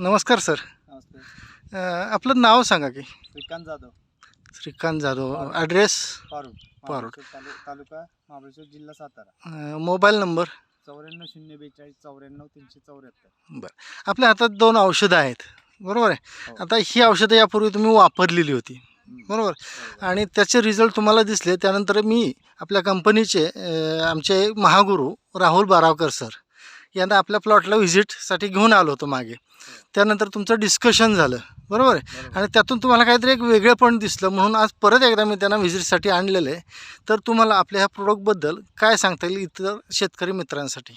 नमस्कार सर. नमस्ते अ, आपलं नाव सांगा की. श्रीकांत जाधव. श्रीकांत जाधव. ॲड्रेस पारूड पारूड. महाबळेश्वर तालु तालुका महाबळेश्वर जिल्हा सातारा. अ, मोबाईल नंबर? चौऱ्याण्णव शून्य बेचाळीस चौऱ्याण्णव तीनशे चौऱ्याहत्तर. आपल्या हातात दोन औषधं आहेत. बरोबर आहे? हो. आता ही औषधं यापूर्वी तुम्ही वापरलेली होती. बरोबर? बरोबर. आणि त्याचे रिझल्ट तुम्हाला दिसले. त्यानंतर मी आपल्या कंपनीचे अ, आमचे महागुरू राहुल बारावकर सर. यांना आपल्या प्लॉटला व्हिजिटसाठी घेऊन आलो होतो मागे. त्यानंतर तुमचं डिस्कशन झालं. बरोबर आहे. आणि त्यातून तुम्हाला काहीतरी एक वेगळेपण दिसलं. म्हणून आज परत एकदा मी त्यांना व्हिजिटसाठी आणलेलं आहे. तर तुम्हाला आपल्या ह्या प्रोडक्टबद्दल काय सांगता येईल इतर शेतकरी मित्रांसाठी?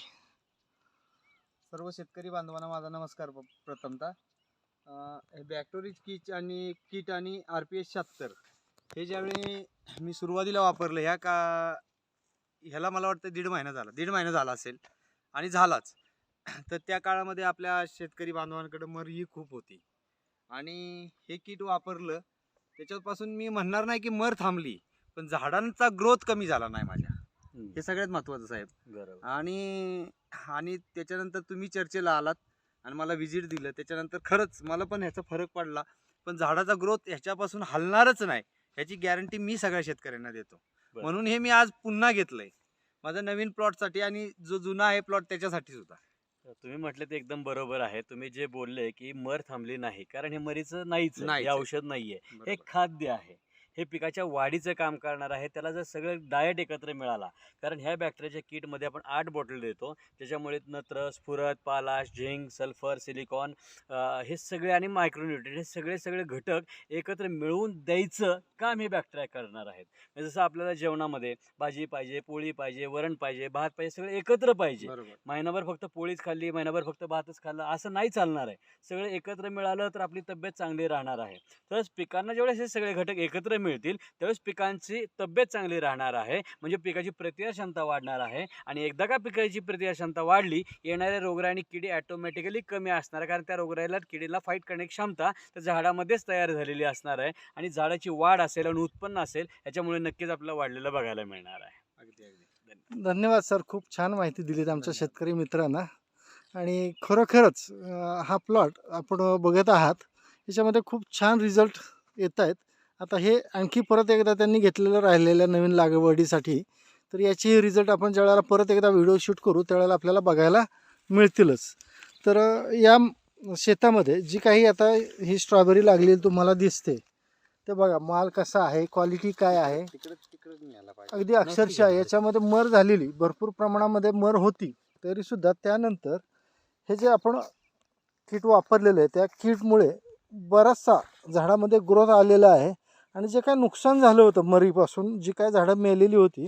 सर्व शेतकरी बांधवांना माझा नमस्कार प्रथमतः. हे बॅक्टोरीज किट आणि किट आणि आर पी एस शहात्तर. हे ज्यावेळी मी सुरुवातीला वापरलं ह्या का ह्याला मला वाटतं दीड महिना झाला. दीड महिना झाला असेल. आणि झालाच. तर त्या काळामध्ये आपल्या शेतकरी बांधवांकडे मर ही खूप होती. आणि हे किट वापरलं त्याच्यापासून मी म्हणणार नाही की मर थांबली पण झाडांचा ग्रोथ कमी झाला नाही माझ्या. हे सगळ्यात महत्त्वाचं साहेब. आणि आणि त्याच्यानंतर तुम्ही चर्चेला आलात आणि मला व्हिजिट दिलं त्याच्यानंतर खरंच मला पण ह्याचा फरक पडला पण झाडाचा ग्रोथ ह्याच्यापासून हलणारच नाही ह्याची गॅरंटी मी सगळ्या शेतकऱ्यांना देतो. म्हणून हे मी आज पुन्हा घेतलंय. माझा नवीन प्लॉटसाठी आणि जो जुना आहे प्लॉट त्याच्यासाठी सुद्धा. तुम्ही म्हटलं ते एकदम बरोबर आहे. तुम्ही जे बोलले की मर थांबली नाही कारण हे मरीचं नाहीच हे आहे. औषध नाहीये. हे. खाद्य आहे. हे पिकाच्या वाढीचं काम करणार आहे. त्याला जर सगळं डाएट एकत्र मिळाला कारण ह्या बॅक्टेरियाच्या किटमध्ये आपण आठ बॉटल देतो. त्याच्यामुळे नत्र स्फुरत पालाश झिंक सल्फर सिलिकॉन हे सगळे आणि मायक्रोन्युट्रिय हे सगळे सगळे घटक एकत्र मिळवून द्यायचं काम हे बॅक्टेरिया करणार आहेत. म्हणजे जसं आपल्याला जेवणामध्ये भाजी पाहिजे पोळी पाहिजे वरण पाहिजे भात पाहिजे सगळं एकत्र पाहिजे. महिनाभर फक्त पोळीच खाल्ली महिनाभर फक्त भातच खाल्ला असं नाही चालणार आहे. सगळं एकत्र मिळालं तर आपली तब्येत चांगली राहणार आहे. तरच पिकांना जेवढे हे सगळे घटक एकत्र मिळतील त्यावेळेस पिकांची तब्येत चांगली राहणार आहे. म्हणजे पिकाची प्रतिकारक्षमता वाढणार आहे. आणि एकदा का पिकाची प्रतिकारक्षमता वाढली येणारे रोगराई आणि किडी ॲटोमॅटिकली कमी असणार आहे. कारण त्या रोगराईला किडीला फाईट करण्याची क्षमता त्या झाडामध्येच तयार झालेली असणार आहे. आणि झाडाची वाढ असेल आणि उत्पन्न असेल याच्यामुळे नक्कीच आपल्याला वाढलेलं बघायला मिळणार आहे. अगदी अगदी. धन्यवाद. सर. खूप छान माहिती दिलीत आमच्या शेतकरी मित्रांना. आणि खरोखरच हा प्लॉट आपण बघत आहात. याच्यामध्ये खूप छान रिझल्ट येत आहेत आता हे आणखी परत एकदा त्यांनी घेतलेलं राहिलेल्या नवीन लागवडीसाठी तर याचे रिझल्ट आपण ज्यावेळेला परत एकदा व्हिडिओ शूट करू त्यावेळेला आपल्याला बघायला मिळतीलच. तर या शेतामध्ये जी काही आता ही स्ट्रॉबेरी लागलेली तुम्हाला दिसते ते बघा माल कसा आहे क्वालिटी काय आहे? तिकडे तिकडे मिळाला पाहिजे. अगदी अक्षरशः याच्यामध्ये मर झालेली भरपूर प्रमाणामध्ये मर होती तरी सुद्धा त्यानंतर हे जे आपण किट वापरलेलं आहे त्या किटमुळे बराचसा झाडामध्ये ग्रोथ आलेला आहे. आणि जे काय नुकसान झालं होतं मरीपासून जी काय झाडं मेलेली होती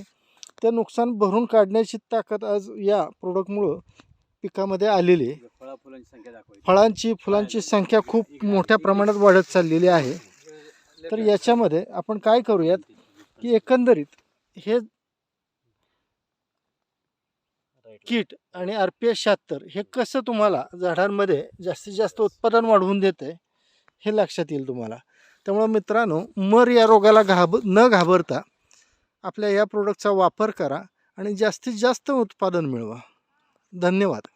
ते नुकसान भरून काढण्याची ताकद आज या प्रोडक्टमुळं पिकामध्ये आलेली फळांची फुलांची संख्या खूप मोठ्या प्रमाणात वाढत चाललेली आहे. तर याच्यामध्ये आपण काय करूयात की एकंदरीत हे किट आणि आर पी एस शहात्तर हे कसं तुम्हाला झाडांमध्ये जास्तीत जास्त उत्पादन वाढवून देते हे लक्षात येईल तुम्हाला. त्यामुळं मित्रांनो मर या रोगाला घाब न घाबरता आपल्या या प्रोडक्टचा वापर करा आणि जास्तीत जास्त उत्पादन मिळवा. धन्यवाद.